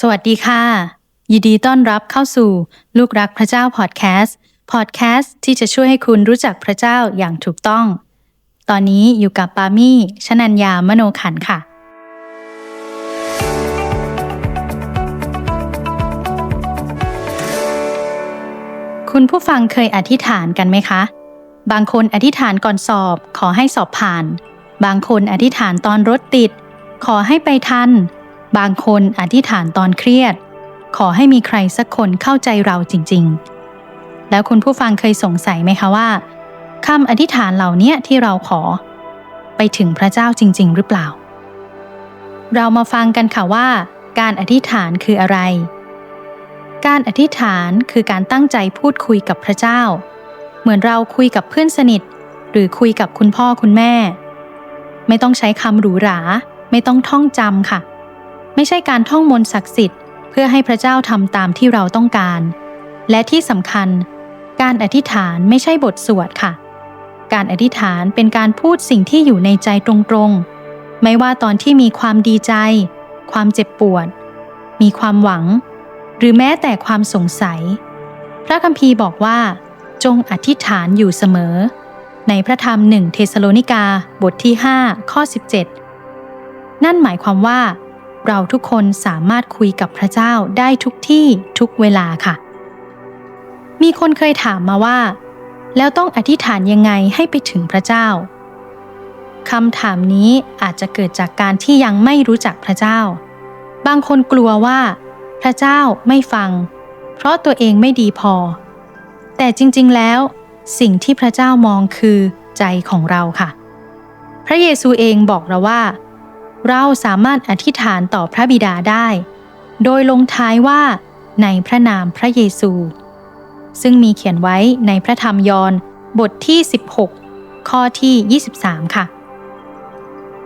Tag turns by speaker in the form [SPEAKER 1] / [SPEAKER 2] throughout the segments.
[SPEAKER 1] สวัสดีค่ะ ยินดีต้อนรับเข้าสู่ ลูกรักพระเจ้าพอดแคสต์พอดแคสต์ที่จะช่วยให้คุณรู้จักพระเจ้าอย่างถูกต้อง ตอนนี้อยู่กับปามี่ชนัญญามโนขันค่ะ คุณผู้ฟังเคยอธิษฐานกันไหมคะ บางคนอธิษฐานก่อนสอบ ขอให้สอบผ่าน บางคนอธิษฐานตอนรถติด ขอให้ไปทัน บางคนอธิษฐานตอนเครียด ขอให้มีใครสักคนเข้าใจเราจริง ๆ แล้วคุณผู้ฟังเคยสงสัยไหมคะว่าคำอธิษฐานเหล่านี้ที่เราขอ ไปถึงพระเจ้าจริง ๆ หรือเปล่า เรามาฟังกันค่ะว่า การอธิษฐานคืออะไร การอธิษฐานคือการตั้งใจพูดคุยกับพระเจ้า เหมือนเราคุยกับเพื่อนสนิท หรือคุยกับคุณพ่อคุณแม่ ไม่ต้องใช้คำหรูหรา ไม่ต้องท่องจำค่ะ ไม่ใช่การท่องมนต์ศักดิ์สิทธิ์ เพื่อให้พระเจ้าทำตามที่เราต้องการ และที่สำคัญ การอธิษฐานไม่ใช่บทสวดค่ะ การอธิษฐานเป็นการพูดสิ่งที่อยู่ในใจตรงๆ ไม่ว่าตอนที่มีความดีใจ ความเจ็บปวด มีความหวัง หรือแม้แต่ความสงสัย พระคัมภีร์บอกว่า จงอธิษฐานอยู่เสมอ ในพระธรรมหนึ่งเทสโลนิกาบทที่ 5 ข้อ 17 นั่นหมายความว่า เราทุกคนสามารถคุยกับพระเจ้าได้ทุกที่ทุกเวลาค่ะ มีคนเคยถามมาว่า แล้วต้องอธิษฐานยังไงให้ไปถึงพระเจ้าคำถามนี้อาจจะเกิดจากการที่ยังไม่รู้จักพระเจ้า บางคนกลัวว่า พระเจ้าไม่ฟัง เพราะตัวเองไม่ดีพอ แต่จริงๆแล้ว สิ่งที่พระเจ้ามองคือใจของเราค่ะ พระเยซูเองบอกเราว่า เราสามารถอธิษฐานต่อพระบิดาได้ โดยลงท้ายว่า ในพระนามพระเยซู ซึ่งมีเขียนไว้ในพระธรรมยอห์นบทที่ 16 ข้อที่ 23 ค่ะ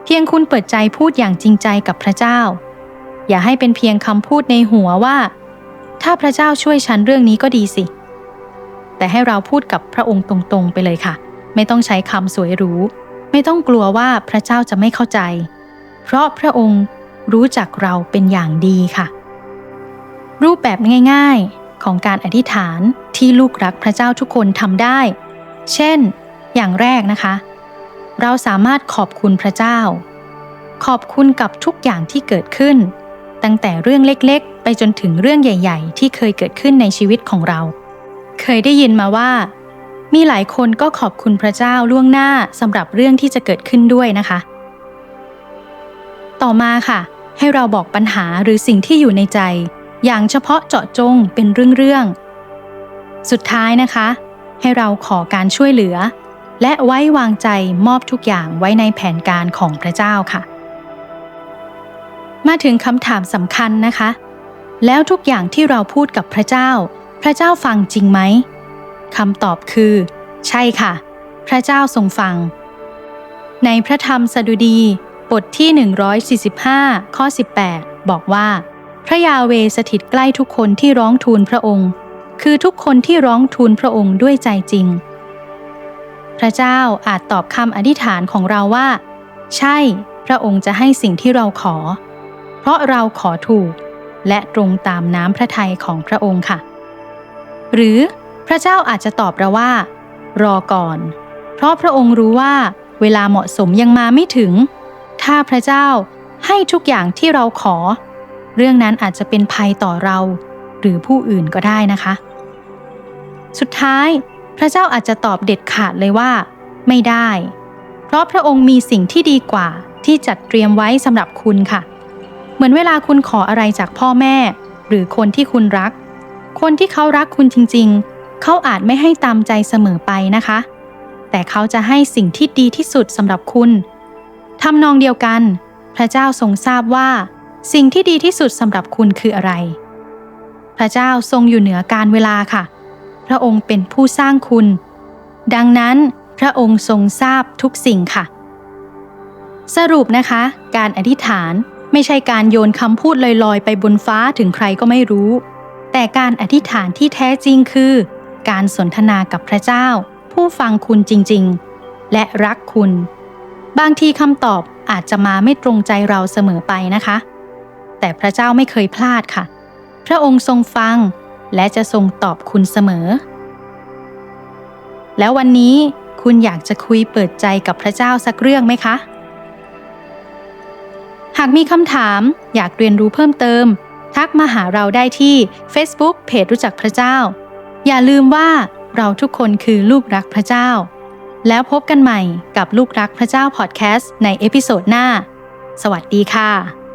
[SPEAKER 1] เพียงคุณเปิดใจพูดอย่างจริงใจกับพระเจ้า อย่าให้เป็นเพียงคำพูดในหัวว่า ถ้าพระเจ้าช่วยฉันเรื่องนี้ก็ดีสิ แต่ให้เราพูดกับพระองค์ตรงๆ ไปเลยค่ะ ไม่ต้องใช้คำสวยหรูไม่ต้องกลัวว่าพระเจ้าจะไม่เข้าใจ เพราะพระองค์รู้จักเราเป็นอย่างดีค่ะ รูปแบบง่ายๆของการอธิษฐานที่ลูกรักพระเจ้าทุกคนทำได้ เช่น อย่างแรกนะคะ เราสามารถขอบคุณพระเจ้า ขอบคุณกับทุกอย่างที่เกิดขึ้น ตั้งแต่เรื่องเล็กๆ ไปจนถึงเรื่องใหญ่ ๆ ที่เคยเกิดขึ้นในชีวิตของเรา เคยได้ยินมาว่า มีหลายคนก็ขอบคุณพระเจ้าล่วงหน้าสำหรับเรื่องที่จะเกิดขึ้นด้วยนะคะ ต่อมาค่ะ ให้เราบอกปัญหาหรือสิ่งที่อยู่ในใจ อย่างเฉพาะเจาะจงเป็นเรื่องๆ สุดท้ายนะคะ ให้เราขอการช่วยเหลือ และไว้วางใจมอบทุกอย่างไว้ในแผนการของพระเจ้าค่ะ มาถึงคำถามสำคัญนะคะ แล้วทุกอย่างที่เราพูดกับพระเจ้า พระเจ้าฟังจริงไหมคำตอบคือ ใช่ค่ะ พระเจ้าทรงฟัง ในพระธรรมสดุดี บทที่ 145 ข้อ 18 บอกว่า พระยาเวสถิตใกล้ทุกคนที่ร้องทูลพระองค์ คือทุกคนที่ร้องทูลพระองค์ด้วยใจจริง พระเจ้าอาจตอบคำอธิษฐานของเราว่า ใช่ พระองค์จะให้สิ่งที่เราขอ เพราะเราขอถูก และตรงตามน้ำพระทัยของพระองค์ค่ะ หรือพระเจ้าอาจจะตอบเราว่า รอก่อน เพราะพระองค์รู้ว่า เวลาเหมาะสมยังมาไม่ถึง ถ้าพระเจ้าให้ทุกอย่างที่เราขอ เรื่องนั้นอาจจะเป็นภัยต่อเรา หรือผู้อื่นก็ได้นะคะ สุดท้าย พระเจ้าอาจจะตอบเด็ดขาดเลยว่า ไม่ได้ เพราะพระองค์มีสิ่งที่ดีกว่าที่จัดเตรียมไว้สำหรับคุณค่ะ เหมือนเวลาคุณขออะไรจากพ่อแม่ หรือคนที่คุณรัก คนที่เขารักคุณจริง ๆ เขาอาจไม่ให้ตามใจเสมอไปนะคะ แต่เขาจะให้สิ่งที่ดีที่สุดสำหรับคุณ ทำนองเดียวกัน พระเจ้าทรงทราบว่า สิ่งที่ดีที่สุดสำหรับคุณคืออะไร พระเจ้าทรงอยู่เหนือการเวลาค่ะ พระองค์เป็นผู้สร้างคุณ ดังนั้นพระองค์ทรงทราบทุกสิ่งค่ะ สรุปนะคะ การอธิษฐานไม่ใช่การโยนคำพูดลอยๆ ไปบนฟ้าถึงใครก็ไม่รู้ แต่การอธิษฐานที่แท้จริงคือ การสนทนากับพระเจ้า ผู้ฟังคุณจริงๆ และรักคุณ บางทีคำตอบอาจจะมาไม่ตรงใจเราเสมอไปนะคะ แต่พระเจ้าไม่เคยพลาดค่ะ พระองค์ทรงฟัง และจะทรงตอบคุณเสมอ แล้ววันนี้คุณอยากจะคุยเปิดใจกับพระเจ้าสักเรื่องไหมคะ หากมีคำถามอยากเรียนรู้เพิ่มเติม ทักมาหาเราได้ที่ Facebook เพจรู้จักพระเจ้า อย่าลืมว่าเราทุกคนคือลูกรักพระเจ้า แล้วพบกันใหม่กับลูกรักพระเจ้าพอดแคสต์ในเอพิโซดหน้า สวัสดีค่ะ